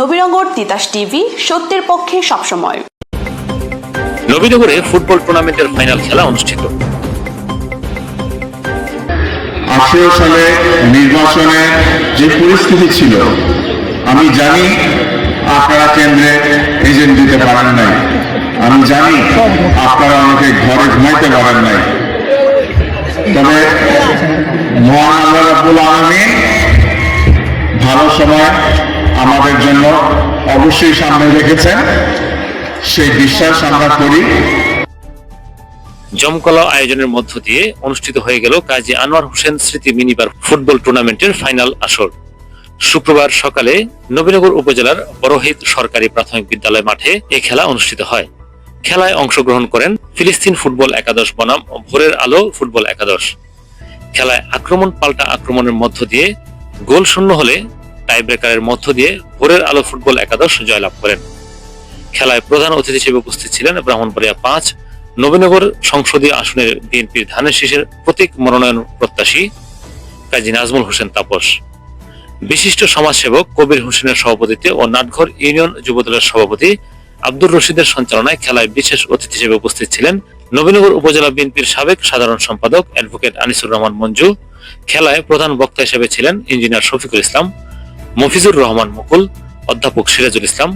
Nabinagar Titas TV সত্যের পক্ষে সবসময়। নবীনগরে ফুটবল টুর্নামেন্টের ফাইনাল খেলা অনুষ্ঠিত। আঠেরো সালে নির্বাচনে যে পরিস্থিতি ছিল আমি জানি আপনারা কেন্দ্রে এজেন্ট দিতে পারেন নাই। আমি জানি আপনারা আমাকে ঘরে ঘুমাইতে পারেন নাই। তবে মহান আল্লাহ রাব্বুল আলামিন ভালো সময় আমাদের জন্য অবশ্যই সামনে রেখেছেন। সেই বিশ্বাস আমরা করি। জমকলা আয়োজনের মধ্য দিয়ে অনুষ্ঠিত হয়ে গেল কাজী আনোয়ার হোসেন স্মৃতি মিনিবার ফুটবল টুর্নামেন্টের ফাইনাল আসর। শুক্রবার সকালে নবীনগর উপজেলার বড়হিত সরকারি প্রাথমিক বিদ্যালয় মাঠে এ খেলা অনুষ্ঠিত হয়। খেলায় অংশগ্রহণ করেন ফিলিস্তিন ফুটবল একাদশ বনাম ভোরের আলো ফুটবল একাদশ। খেলায় আক্রমণ পাল্টা আক্রমণের মধ্য দিয়ে গোল শূন্য হলে টাইব্রেকারের মধ্য দিয়ে ভোরের আলো ফুটবল একাদশ জয়লাভ করেন। খেলায় প্রধান অতিথি হিসেবে উপস্থিত ছিলেন ব্রাহ্মণবাড়িয়া পাঁচ, নবীনগর সংসদীয় আসনের বিএনপির ধানের শীষের প্রতীক মনোনয়ন প্রত্যাশী কাজী নাজমুল হোসেন তাপস। বিশিষ্ট সমাজসেবক কবির হোসেনের সভাপতিত্বে ও নাটঘর ইউনিয়ন যুবদলের সভাপতি আব্দুর রশিদের সঞ্চালনায় খেলায় বিশেষ অতিথি হিসেবে উপস্থিত ছিলেন নবীনগর উপজেলা বিএনপির সাবেক সাধারণ সম্পাদক অ্যাডভোকেট আনিসুর রহমান মঞ্জু। খেলায় প্রধান বক্তা হিসেবে ছিলেন ইঞ্জিনিয়ার শফিকুল ইসলাম। মফিজুর রহমান মুকুল, অধ্যাপক সিরাজুল ইসলাম,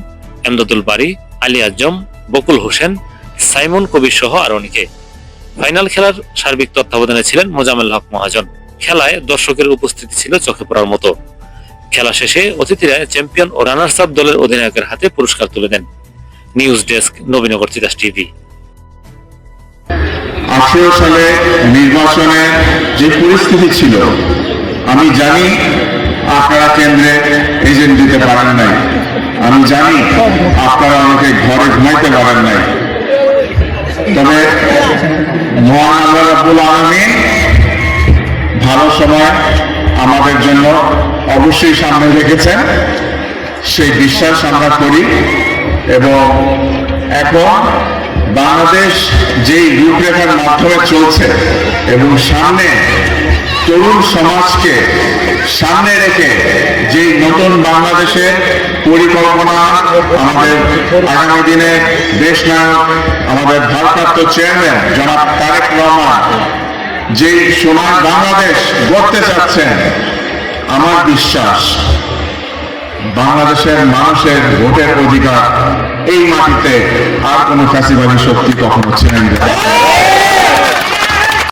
এমদাদুল বাড়ি আলী আজম, বকুল হোসেন, সাইমন কবির সহ আর অনেকে। ফাইনাল খেলার সার্বিক তত্ত্বাবধানে ছিলেন মোজামেল হক মহাজন। খেলায় দর্শকের উপস্থিতি ছিল চোখে পড়ার মতো। খেলা শেষে অতিথিরা চ্যাম্পিয়ন ও রানার্স আপ দলের অধিনায়কের হাতে পুরস্কার তুলে দেন। News desk, Nabinagar Titas TV. আঠেরো সালে নির্বাচনে যে পরিস্থিতি ছিল, আমি জানি আপনারা কেন্দ্রে এজেন্ট দিতে পারেন নাই। আমি জানি আপনারা আমাকে ঘরে ঘুমাইতে পারেন নাই। তবে মহান আলামিন ভালো সময় আমাদের জন্য অবশ্যই সামনে রেখেছেন। সেই বিশ্বাস আমরা করি এবং এখন বাংলাদেশ যেই রূপরেখার মাধ্যমে চলছে এবং সামনে তরুণ সমাজকে সামনে রেখে যেই নতুন বাংলাদেশের পরিকল্পনা আমাদের আগামী দিনে দেশ নায়ক আমাদের ভারপ্রাপ্ত চেয়ারম্যান জনাব তারেক রহমান যেই সোনার বাংলাদেশ গড়তে চাচ্ছেন, আমার বিশ্বাস বাংলাদেশের মানুষের ভোটের অধিকার এই মাটিতে আর কোনো ফ্যাসিবাদী শক্তি কখনো ছিলেন না।